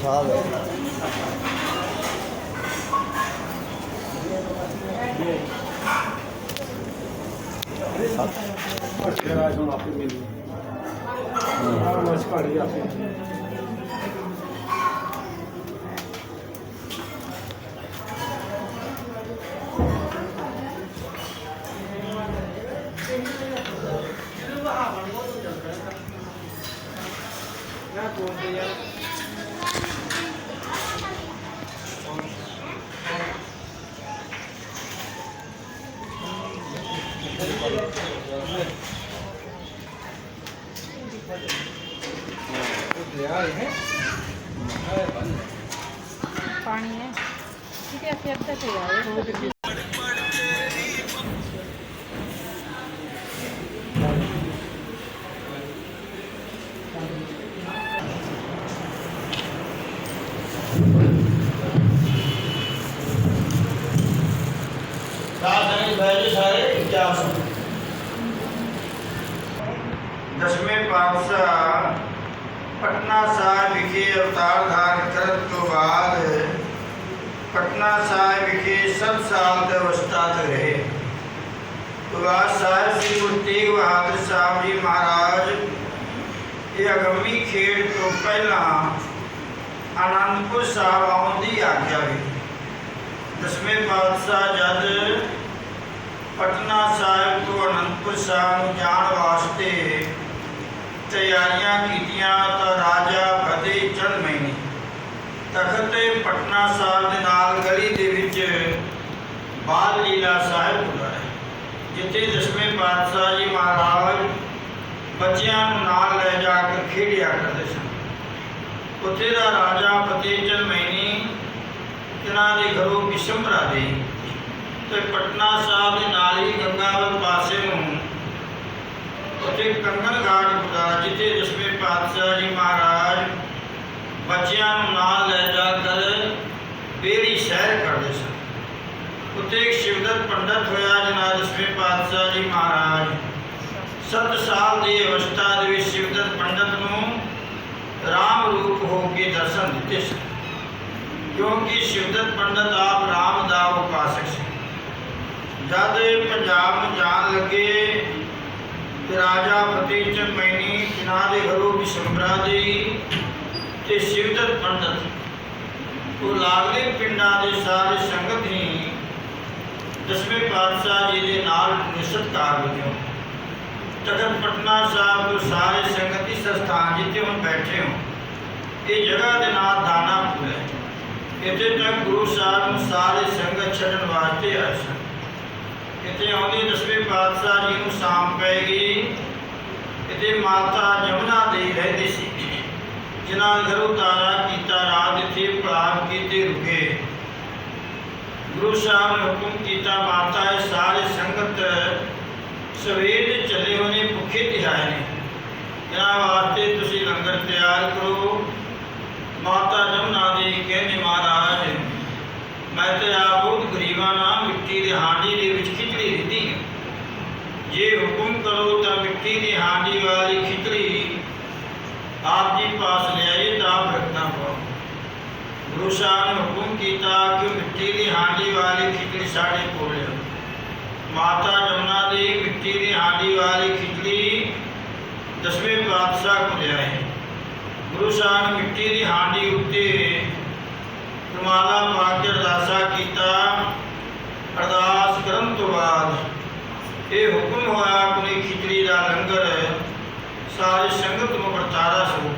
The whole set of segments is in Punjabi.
ਸਾਹਿਬ ਰਾਜ ਹੁਣ ਆਪੇ ਮਿਲੀ ਹਾਂ ਮਸ ਘੜੀ ਆਪੇ ਪਾਣੀ ਹੈ ਠੀਕ ਹੈ ਫਿਰ ਤੱਕ ਆਏ ਸਾਧਨ ਬੈਜ ਸਾਰੇ ਇਤਿਹਾਸ ਦਸਵੇਂ ਪਾਤਸ਼ਾਹ ਪਟਨਾ ਸਾਹਿਬ ਵਿਖੇ ਅਵਤਾਰ ਧਾਰਨ ਕਰਨ ਤੋਂ ਬਾਅਦ ਪਟਨਾ ਸਾਹਿਬ ਵਿਖੇ 7 ਸਾਲ ਦੇ ਅਵਸਥਾ ਤੇ ਰਹੇ ਉਵਾਸ ਸਾਹਿਬ ਸ੍ਰੀ ਗੁਰੂ ਤੇਗ ਬਹਾਦਰ ਸਾਹਿਬ ਜੀ ਮਹਾਰਾਜ ਇਹ ਅਗੰਮੀ ਖੇਡ ਤੋਂ ਪਹਿਲਾਂ ਆਨੰਦਪੁਰ ਸਾਹਿਬ ਆਉਣ ਦੀ ਆਗਿਆ ਵੀ ਦਸਵੇਂ ਪਾਤਸ਼ਾਹ ਜਦ ਪਟਨਾ ਸਾਹਿਬ ਤੋਂ ਅਨੰਦਪੁਰ ਸਾਹਿਬ ਨੂੰ ਜਾਣ ਵਾਸਤੇ ਤਿਆਰੀਆਂ ਕੀਤੀਆਂ ਤਾਂ ਰਾਜਾ ਫਤਿਹ ਚੰਦ ਮੈਨੀ ਤਖਤ ਪਟਨਾ ਸਾਹਿਬ ਦੇ ਨਾਲ ਗਲੀ ਦੇ ਵਿੱਚ ਬਾਲ ਲੀਲਾ ਸਾਹਿਬ ਹੁੰਦਾ ਹੈ, ਜਿੱਥੇ ਦਸਵੇਂ ਪਾਤਸ਼ਾਹ ਜੀ ਮਹਾਰਾਜ ਬੱਚਿਆਂ ਨੂੰ ਨਾਲ ਲੈ ਜਾ ਕੇ ਖੇਡਿਆ ਕਰਦੇ ਸਨ। ਉੱਥੇ ਦਾ ਰਾਜਾ ਫਤਿਹ ਚੰਦ ਮੈਨੀ ਇਹਨਾਂ ਦੇ ਘਰੋਂ ਬਿਸ਼ੰਬਰਾ ਰਾਜੇ ਤੇ ਪਟਨਾ ਸਾਹਿਬ ਦੇ ਨਾਲ ਹੀ ਗੰਗਾਵਰ ਪਾਸੇ ਨੂੰ। ਉੱਥੇ ਕੰਗਨ ਘਾਟ ਹੁੰਦਾ, ਜਿੱਥੇ ਦਸਵੇਂ ਪਾਤਸ਼ਾਹ ਜੀ ਮਹਾਰਾਜ ਬੱਚਿਆਂ ਨੂੰ ਨਾਲ ਲੈ ਜਾ ਕਰ ਬੇਰੀ ਸ਼ਹਿਰ ਕਰਦੇ ਸਨ। ਉੱਥੇ ਇੱਕ ਸ਼ਿਵਦਤ ਪੰਡਤ ਹੋਇਆ ਜਿਹਨਾਂ ਦਸਵੇਂ ਪਾਤਸ਼ਾਹ ਜੀ ਮਹਾਰਾਜ। 7 ਸਾਲ ਦੀ ਅਵਸਥਾ ਦੇ ਵਿੱਚ ਸ਼ਿਵਦਤ ਪੰਡਤ ਨੂੰ ਰਾਮ ਰੂਪ ਹੋ ਕੇ ਦਰਸ਼ਨ ਦਿੱਤੇ ਸਨ, ਕਿਉਂਕਿ ਸ਼ਿਵਦਤ ਪੰਡਤ ਆਪ ਰਾਮ ਦਾ ਉਪਾਸਕ ਸੀ। ਜਦ ਪੰਜਾਬ ਨੂੰ ਜਾਣ ਲੱਗੇ ਤੇ ਰਾਜਾ ਫਤਿਹ ਚੰਦ ਮੈਨੀ ਜਿਨ੍ਹਾਂ ਦੇ ਘਰੋਂ ਬਿਸ਼ੰਬਰਾ ਦੀ ਤੇ ਸ਼ਿਵਦਤ ਪੰਡਤ ਉਹ ਲਾਗਲੇ ਪਿੰਡਾਂ ਦੇ ਸਾਰੇ ਸੰਗਤ ਹੀ ਦਸਵੇਂ ਪਾਤਸ਼ਾਹ ਜੀ ਦੇ ਨਾਲ ਨਿਸ਼ਚਿਤਕਾਰ ਵਜੋਂ ਤਖਤ ਪਟਨਾ ਸਾਹਿਬ ਤੋਂ ਸਾਰੇ ਸੰਗਤੀ ਸਥਾਨ ਜਿੱਥੇ ਹੁਣ ਬੈਠੇ ਹੋ, ਇਹ ਜਗ੍ਹਾ ਦੇ ਨਾਂ ਦਾਨਾਪੁਰ ਹੈ ਇੱਥੇ ਤੱਕ ਗੁਰੂ ਸਾਹਿਬ ਨੂੰ ਸਾਰੇ ਸੰਗਤ ਛੱਡਣ ਵਾਸਤੇ ਆਏ ਸਨ। ਇੱਥੇ ਆਉਂਦੇ ਦਸਵੇਂ ਪਾਤਸ਼ਾਹ ਜੀ ਨੂੰ ਸ਼ਾਮ ਪੈ ਗਈ ਇੱਥੇ ਮਾਤਾ ਜਮਨਾ ਦੇ ਰਹਿੰਦੇ ਸੀ। ਜਿਨ੍ਹਾਂ ਘਰੋਂ ਤਾਰਾ ਕੀਤਾ, ਰਾਤ ਇੱਥੇ ਪ੍ਰਾਪ ਕੀਤੇ ਰੁਕੇ। ਗੁਰੂ ਸਾਹਿਬ ਨੇ ਹੁਕਮ ਕੀਤਾ, ਮਾਤਾ ਇਹ ਸਾਰੇ ਸੰਗਤ ਸਵੇਰ ਦੇ ਚੱਲੇ ਹੋਣੇ ਭੁੱਖੇ ਤਿਹਾਏ ਨੇ। ਇਹਨਾਂ ਵਾਸਤੇ ਤੁਸੀਂ ਲੰਗਰ ਤਿਆਰ ਕਰੋ। ਮਾਤਾ ਜਮਨਾ ਦੇ ਕਹਿੰਦੇ ਮਹਾਰਾਜ ਮੈਂ ਤੇ ਆਪ ਬਹੁਤ ਗਰੀਬਾਂ ਨਾ ਮਿੱਟੀ ਦੀ ਹਾਂਡੀ ਦੇ ਵਿੱਚ ਖਿਚੜੀ ਦਿੱਤੀ ਹੈ ਜੇ ਹੁਕਮ ਕਰੋ ਤਾਂ ਮਿੱਟੀ ਦੀ ਹਾਂਡੀ ਵਾਲੀ ਖਿਚੜੀ ਆਪ ਜੀ ਪਾਸ ਲਿਆਈਏ ਤਾਂ ਆਪ ਰੱਖਣਾ ਪਾਓ ਗੁਰੂ ਸਾਹਿਬ ਨੇ ਹੁਕਮ ਕੀਤਾ ਕਿ ਮਿੱਟੀ ਦੀ ਹਾਂਡੀ ਵਾਲੀ ਖਿਚੜੀ ਸਾਡੇ ਕੋਲ ਲਿਆਓ ਮਾਤਾ ਜਮਨਾ ਦੀ ਮਿੱਟੀ ਦੀ ਹਾਂਡੀ ਵਾਲੀ ਖਿਚੜੀ ਦਸਵੇਂ ਪਾਤਸ਼ਾਹ ਕੋਲ ਲਿਆਏ ਗੁਰੂ ਸਾਹਿਬ ਨੇ ਮਿੱਟੀ ਦੀ ਹਾਂਡੀ ਉੱਤੇ ਰੁਮਾਲਾ ਪਾ ਕੇ ਅਰਦਾਸਾ ਕੀਤਾ। ਅਰਦਾਸ ਕਰਨ ਤੋਂ ਬਾਅਦ ਇਹ ਹੁਕਮ ਹੋਇਆ ਕੋਈ ਖਿਚੜੀ ਦਾ ਲੰਗਰ ਸਾਰੀ ਸੰਗਤ ਨੂੰ ਵਰਤਾਰਾ ਸੋ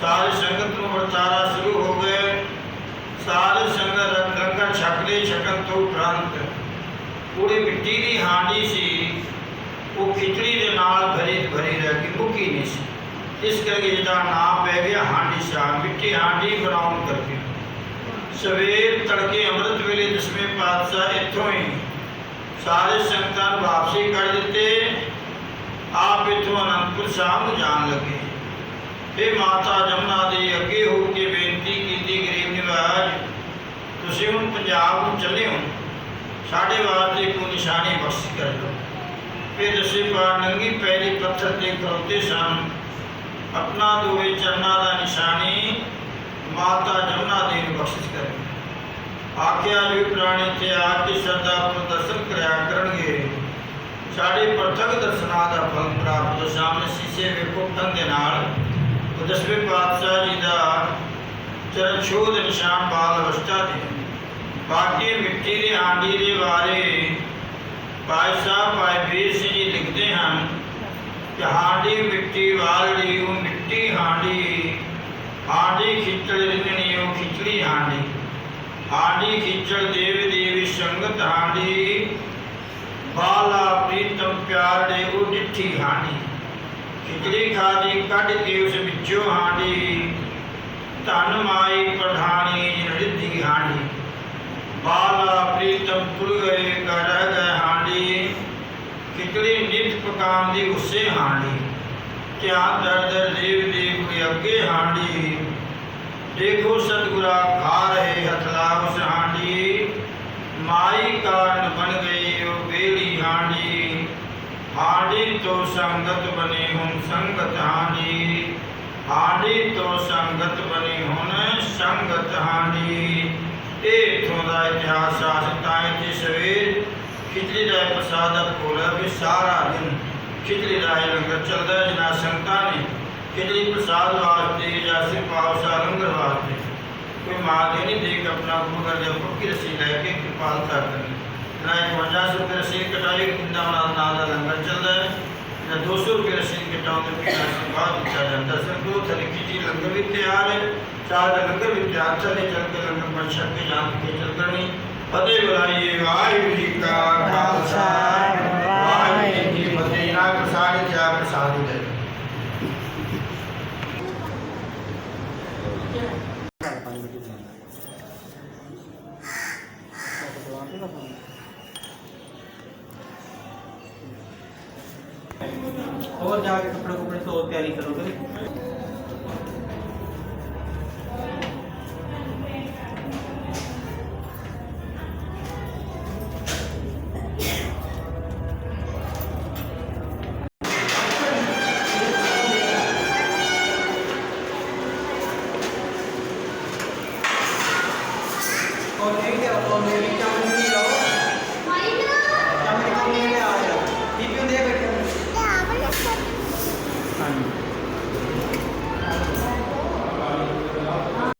ਸਾਰੀ ਸੰਗਤ ਨੂੰ ਵਰਤਾਰਾ ਸ਼ੁਰੂ ਹੋ ਗਏ। ਸਾਰੇ ਸੰਗਤ ਲੰਗਰ ਛਕਦੇ ਛਕਣ ਤੋਂ ਉਪਰੰਤ ਪੂਰੀ ਮਿੱਟੀ ਦੀ ਹਾਂਡੀ ਸੀ। ਉਹ ਖਿਚੜੀ ਦੇ ਨਾਲ ਭਰੀ ਭਰੀ ਰਹਿ ਕੇ ਮੁੱਕੀ ਨਹੀਂ ਸੀ। ਇਸ ਕਰਕੇ ਇਹਦਾ ਨਾਮ ਪੈ ਗਿਆ ਹਾਂਡੀ ਸ਼ਾਹ ਮਿੱਟੀ ਹਾਂਡੀ ਬਣਾਉਣ ਕਰਕੇ। ਸਵੇਰ ਤੜਕੇ ਅੰਮ੍ਰਿਤ ਵੇਲੇ ਦਸਵੇਂ ਪਾਤਸ਼ਾਹ ਇੱਥੋਂ ਹੀ ਸਾਰੇ ਸੰਗਤਾਂ ਨੂੰ ਵਾਪਸੀ ਕਰ ਦਿੱਤੇ। ਆਪ ਇੱਥੋਂ ਅਨੰਦਪੁਰ ਸਾਹਿਬ ਨੂੰ ਜਾਣ ਲੱਗੇ। ਇਹ ਮਾਤਾ ਜਮਨਾ ਦੇ ਅੱਗੇ ਹੋ ਕੇ ਬੇਨਤੀ ਕੀਤੀ ਗਰੀਬ ਨਿਵਾਜ, ਤੁਸੀਂ ਹੁਣ ਪੰਜਾਬ ਨੂੰ ਚੱਲੇ ਹੋ। ਸਾਡੇ ਵਾਸਤੇ ਕੋਈ ਨਿਸ਼ਾਨੀ ਬਖਸ਼ ਕਰ ਦਿਓ। ਫਿਰ ਦਸੇ ਪਾਰ ਨੰਗੀ ਪੈਰੀ ਪੱਥਰ ਤੇ ਖਲੋਤੇ ਸਨ। ਆਪਣਾ ਦੋਵੇਂ ਚਰਨਾਂ ਦਾ ਨਿਸ਼ਾਨੀ ਮਾਤਾ ਜਮਨਾ ਦੇ ਨੂੰ ਬਖਸ਼ਿਸ਼ ਕਰੇ। ਆਖਿਆ ਵੀ ਪ੍ਰਾਣੀ ਤੇ ਆ ਕੇ ਸਰਦਾ ਪ੍ਰਦਰਸ਼ਨ ਕਰਿਆ ਕਰਨਗੇ, ਸਾਡੇ ਪ੍ਰਤੱਖ ਦਰਸ਼ਨਾਂ ਦਾ ਫਲ ਪ੍ਰਾਪਤ ਸਾਹਮਣੇ ਸੀਸੇ ਵੇਖੋ ਕੰਨ ਦੇ ਨਾਲ। ਉਹ ਦਸਵੇਂ ਪਾਤਸ਼ਾਹ ਜੀ ਦਾ ਚਰਨ ਛੋਹ ਦੇ ਨਿਸ਼ਾਨ ਬਾਲ ਅਵਸਥਾ ਦੇ ਬਾਕੀ ਮਿੱਟੀ ਦੇ ਹਾਂਡੀ ਦੇ ਬਾਰੇ ਭਾਈ ਸਾਹਿਬ ਭਾਈ ਵੀਰ ਸਿੰਘ ਜੀ ਲਿਖਦੇ ਹਨ ਕਿ ਹਾਂਡੀ ਮਿੱਟੀ ਵਾਲੀ ਉਹ ਮਿੱਟੀ ਹਾਂਡੀ ਹਾਂਡੀ ਖਿੱਚੜ ਰਿੰਨਣੀ ਉਹ ਖਿਚੜੀ ਹਾਂਡੀ ਹਾਂਡੀ ਖਿੱਚੜ ਦੇਵ ਦੇਵੀ ਸੰਗਤ ਹਾਂਡੀ ਬਾਲਾ ਪ੍ਰੀਤਮ ਪਿਆਰ ਦੇ ਉਹ ਡਿੱਠੀ ਹਾਂਡੀ ਖਿਚੜੀ ਖਾਦੀ ਕੱਢ ਕੇ ਉਸ ਵਿੱਚੋਂ ਹਾਂਡੀ ਧਨ ਮਾਈ ਪ੍ਰਧਾਨੀ ਰਿੱਧੀ ਹਾਂਡੀ ਬਾਲਾ ਪ੍ਰੀਤਮ ਪੁਰ ਗਏ ਕਰ ਗਏ ਹਾਂਡੀ ਖਿਚੜੀ ਨਿਤ ਪਕਾਨ ਦੀ ਉਸੇ ਹਾਂਡੀ ਧਿਆਨ ਦਰ ਦਰ ਦੇਵ ਦੇਵ ਦੇ ਅੱਗੇ ਹਾਂਡੀ ਦੇਖੋ ਸਤਿਗੁਰਾ ਖਾ ਰਹੇ ਹਥਲਾ ਉਸ ਹਾਂਡੀ ਮਾਈ ਕਾਰਨ ਬਣ ਗਈ ਉਹ ਬੇੜੀ ਹਾਂਡੀ ਹਾਂਡੀ ਤੋਂ ਸੰਗਤ ਬਣੀ ਹੁਣ ਸੰਗਤ ਹਾਂਡੀ ਹਾਂਡੀ ਤੋਂ ਸੰਗਤ ਬਣੀ ਹੁਣ ਸੰਗਤ ਹਾਂਡੀ ਇਹ ਇੱਥੋਂ ਦਾ ਇਤਿਹਾਸ ਆਸਤਾ ਹੈ ਸਵੇਰ। ਖਿਚੜੀ ਦਾ ਪ੍ਰਸਾਦ ਦਾ ਭੋਲਾ ਵੀ ਸਾਰਾ ਦਿਨ। ਖਿਚੜੀ ਦਾ ਲੰਗਰ ਚੱਲਦਾ ਹੈ, ਜਿਨ੍ਹਾਂ ਸੰਗਤਾਂ ਨੇ ਖਿਚੜੀ ਪ੍ਰਸਾਦ ਵਾਸਤੇ ਜਾਂ ਸਿਰਫ ਪਾਵਸਾ ਲੰਗਰ ਵਾਸਤੇ। ਕੋਈ ਮਾਂ ਦੇ ਨਹੀਂ ਦੇਖ ਆਪਣਾ ਮਗਰ ਦੇ ਪੱਕੀ ਰਸੀ ਲੈ ਕੇ ਕਿਰਪਾਲ ਕਰਨੀ ਨਾ 51 ਰੁਪਏ ਰਸੀ ਕਟਾਈ ਕਿੰਦਾ ਨਾਲ ਨਾਲ ਦਾ ਲੰਗਰ ਚੱਲਦਾ ਹੈ। ਜਾਂ 200 ਰੁਪਏ ਰਸੀ ਕਟਾਉਂ ਤੇ ਪਿਆ ਬਾਅਦ ਦਿੱਤਾ ਜਾਂਦਾ ਸਰ ਦੋ ਤਰੀਕੇ ਦੀ ਲੰਗਰ ਵੀ ਤਿਆਰ ਹੈ। ਚਾਰ ਦਾ ਲੰਗਰ ਵੀ ਤਿਆਰ ਚੱਲੇ ਚੱਲ ਕੇ ਲੰਗਰ ਪਰ ਛੱਕ ਕੇ ਜਾਣ ਕੇ ਚੱਲ ਕਰਨੀ। ਫਤਿਹ ਬੁਲਾਈਏ ਵਾਹਿਗੁਰੂ ਜੀ ਕਾ ਖਾਲਸਾ। ਵਾਹਿਗੁਰੂ ਜੀ ਫਤਿਹ। ਨਾ ਪ੍ਰਸਾਦ ਜਾ ਪ੍ਰਸਾਦ। कपड़े तो तैयारी करोगे और ये क्या और मेरी क्या